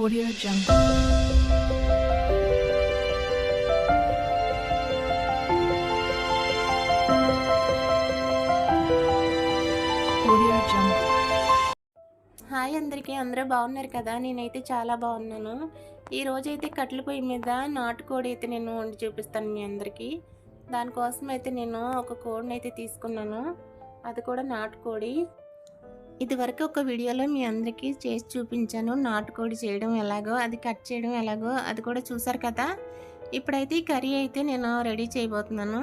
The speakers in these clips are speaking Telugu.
Audio Jungle. హాయ్ అందరికీ అందరూ బాగున్నారు కదా? నేనైతే చాలా బాగున్నాను. ఈరోజు అయితే కట్టెల పొయ్యి మీద నాటుకోడి అయితే నేను వండి చూపిస్తాను మీ అందరికీ. దానికోసం అయితే నేను ఒక కోడిని అయితే తీసుకున్నాను. అది కూడా నాటుకోడి. ఇదివరకు ఒక వీడియోలో మీ అందరికీ చేసి చూపించాను. నాటుకోడి చేయడం ఎలాగో అది కట్ చేయడం ఎలాగో అది కూడా చూసారు కదా? ఇప్పుడైతే ఈ కర్రీ అయితే నేను రెడీ చేయబోతున్నాను.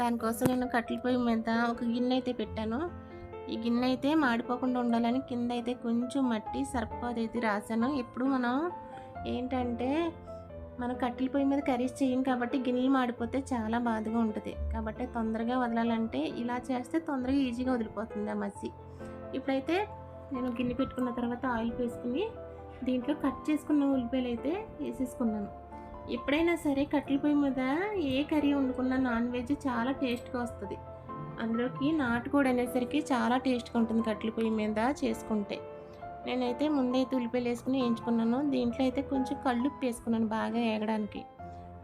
దానికోసం నేను కట్టెల పొయ్యి మీద ఒక గిన్నె అయితే పెట్టాను. ఈ గిన్నె అయితే మాడిపోకుండా ఉండాలని కింద అయితే కొంచెం మట్టి సర్పాది అయితే రాశాను. ఎప్పుడు మనం ఏంటంటే మనం కట్టెల పొయ్యి మీద కర్రీస్ చేయం కాబట్టి గిన్నెలు మాడిపోతే చాలా బాధగా ఉంటుంది. కాబట్టి తొందరగా వదలాలంటే ఇలా చేస్తే తొందరగా ఈజీగా వదిలిపోతుంది ఆ మసి. ఇప్పుడైతే నేను గిన్నె పెట్టుకున్న తర్వాత ఆయిల్ వేసుకుని దీంట్లో కట్ చేసుకున్న ఉల్లిపాయలు అయితే వేసేసుకున్నాను. ఎప్పుడైనా సరే కట్టెల పొయ్యి మీద ఏ కర్రీ వండుకున్నా నాన్ వెజ్ చాలా టేస్ట్గా వస్తుంది. అందులోకి నాటుకోడి అనేసరికి చాలా టేస్ట్గా ఉంటుంది కట్టెల పొయ్యి మీద చేసుకుంటే. నేనైతే ముందైతే ఉల్లిపాయలు వేసుకుని వేయించుకున్నాను. దీంట్లో అయితే కొంచెం కళ్ళుప్పు వేసుకున్నాను బాగా ఏగడానికి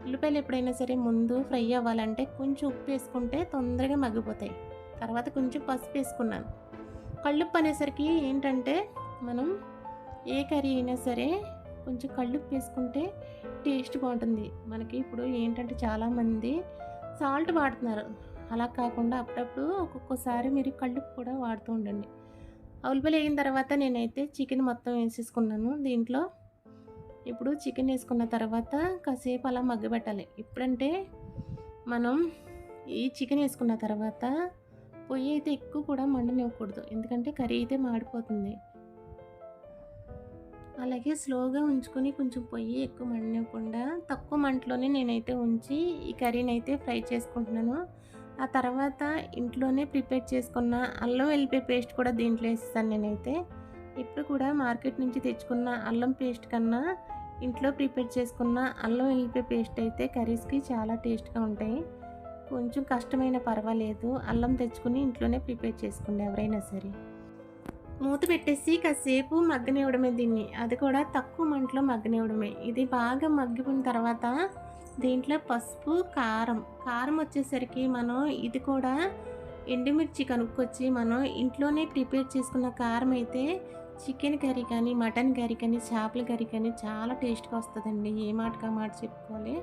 ఉల్లిపాయలు ఎప్పుడైనా సరే ముందు ఫ్రై అవ్వాలంటే కొంచెం ఉప్పు వేసుకుంటే తొందరగా మగ్గిపోతాయి. తర్వాత కొంచెం పసుపు వేసుకున్నాను. కళ్ళుప్పు అనేసరికి ఏంటంటే మనం ఏ కర్రీ అయినా సరే కొంచెం కళ్ళుప్పు వేసుకుంటే టేస్ట్ బాగుంటుంది. మనకి ఇప్పుడు ఏంటంటే చాలామంది సాల్ట్ వాడుతున్నారు. అలా కాకుండా అప్పుడప్పుడు ఒక్కొక్కసారి మీరు కళ్ళుప్పు కూడా వాడుతూ ఉండండి. ఉల్లిపాయలు వేగిన తర్వాత నేనైతే చికెన్ మొత్తం వేసేసుకున్నాను. దీంట్లో ఇప్పుడు చికెన్ వేసుకున్న తర్వాత కాసేపు అలా మగ్గబెట్టాలి. ఇప్పుడంటే మనం ఈ చికెన్ వేసుకున్న తర్వాత పొయ్యి అయితే ఎక్కువ కూడా మండనివ్వకూడదు. ఎందుకంటే కర్రీ అయితే మాడిపోతుంది. అలాగే స్లోగా ఉంచుకొని కొంచెం పొయ్యి ఎక్కువ మండనివ్వకుండా తక్కువ మంటలోనే నేనైతే ఉంచి ఈ కర్రీని అయితే ఫ్రై చేసుకుంటున్నాను. ఆ తర్వాత ఇంట్లోనే ప్రిపేర్ చేసుకున్న అల్లం వెల్లిపాయ పేస్ట్ కూడా దీంట్లో వేస్తాను నేనైతే. ఇప్పుడు కూడా మార్కెట్ నుంచి తెచ్చుకున్న అల్లం పేస్ట్ కన్నా ఇంట్లో ప్రిపేర్ చేసుకున్న అల్లం వెల్లిపాయ పేస్ట్ అయితే కర్రీస్కి చాలా టేస్ట్గా ఉంటాయి. కొంచెం కష్టమైన పర్వాలేదు. అల్లం తెచ్చుకుని ఇంట్లోనే ప్రిపేర్ చేసుకోండి ఎవరైనా సరే. మూత పెట్టేసి కాసేపు మగ్గనివ్వడమే దీన్ని. అది కూడా తక్కువ మంటలో మగ్గనివ్వడమే ఇది బాగా మగ్గిపోయిన తర్వాత దీంట్లో పసుపు కారం. కారం వచ్చేసరికి మనం ఇది కూడా ఎండుమిర్చి కనుక్కొచ్చి మనం ఇంట్లోనే ప్రిపేర్ చేసుకున్న కారం అయితే చికెన్ కర్రీ కానీ మటన్ కర్రీ కానీ చేపల కర్రీ కానీ చాలా టేస్ట్గా వస్తుందండి. ఏ మాటగా మాట చెప్పుకోవాలి.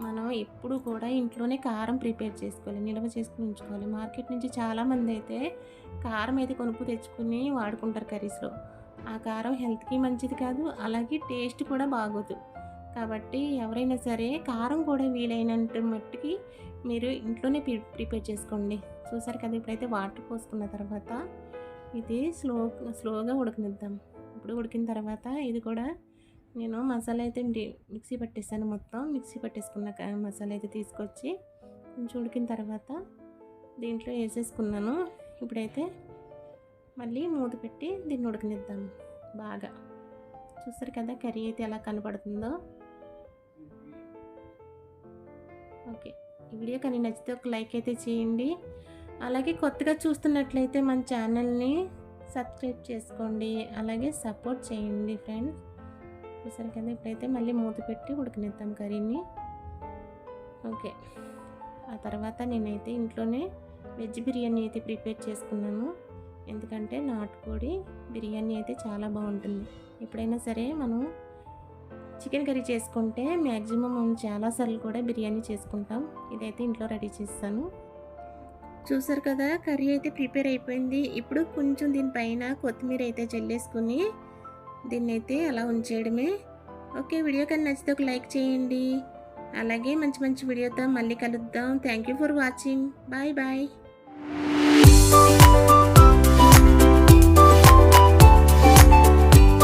మనం ఎప్పుడు కూడా ఇంట్లోనే కారం ప్రిపేర్ చేసుకోవాలి. నిల్వ చేసుకుని ఉంచుకోవాలి. మార్కెట్ నుంచి చాలామంది అయితే కారం అయితే కొనుక్కు తెచ్చుకుని వాడుకుంటారు కర్రీస్లో. ఆ కారం హెల్త్కి మంచిది కాదు. అలాగే టేస్ట్ కూడా బాగోదు. కాబట్టి ఎవరైనా సరే కారం కూడా వీలైనంత మట్టుకి మీరు ఇంట్లోనే ప్రి ప్రిపేర్ చేసుకోండి. చూసారు కదా ఇప్పుడైతే వాటర్ పోసుకున్న తర్వాత ఇది స్లో స్లోగా ఉడకనిద్దాం. ఇప్పుడు ఉడికిన తర్వాత ఇది కూడా నేను మసాలా అయితే మిక్సీ పట్టేసాను మొత్తం. మిక్సీ పట్టేసుకున్న మసాలా అయితే తీసుకొచ్చి కొంచెం ఉడికిన తర్వాత దీంట్లో వేసేసుకున్నాను. ఇప్పుడైతే మళ్ళీ మూత పెట్టి దీన్ని ఉడకనిద్దాం బాగా. చూస్తారు కదా కర్రీ అయితే ఎలా కనపడుతుందో. ఓకే. ఈ వీడియో కానీ నచ్చితే ఒక లైక్ అయితే చేయండి. అలాగే కొత్తగా చూస్తున్నట్లయితే మన ఛానల్ని సబ్స్క్రైబ్ చేసుకోండి. అలాగే సపోర్ట్ చేయండి ఫ్రెండ్స్. చూసారు కదా ఇప్పుడైతే మళ్ళీ మూత పెట్టి ఉడకనిద్దాం కర్రీని. ఓకే. ఆ తర్వాత నేనైతే ఇంట్లోనే వెజ్ బిర్యానీ అయితే ప్రిపేర్ చేసుకున్నాను. ఎందుకంటే నాటుకోడి బిర్యానీ అయితే చాలా బాగుంటుంది. ఎప్పుడైనా సరే మనం చికెన్ కర్రీ చేసుకుంటే మ్యాక్సిమం మనం చాలాసార్లు కూడా బిర్యానీ చేసుకుంటాం. ఇదైతే ఇంట్లో రెడీ చేస్తాను. చూసారు కదా కర్రీ అయితే ప్రిపేర్ అయిపోయింది. ఇప్పుడు కొంచెం దీనిపైన కొత్తిమీర అయితే చల్లేసుకుని దీన్ని అయితే అలా ఉంచేయడమే. ఓకే వీడియో కానీ నచ్చితే ఒక లైక్ చేయండి. అలాగే మంచి మంచి వీడియోతో మళ్ళీ కలుద్దాం. Thank you for watching bye bye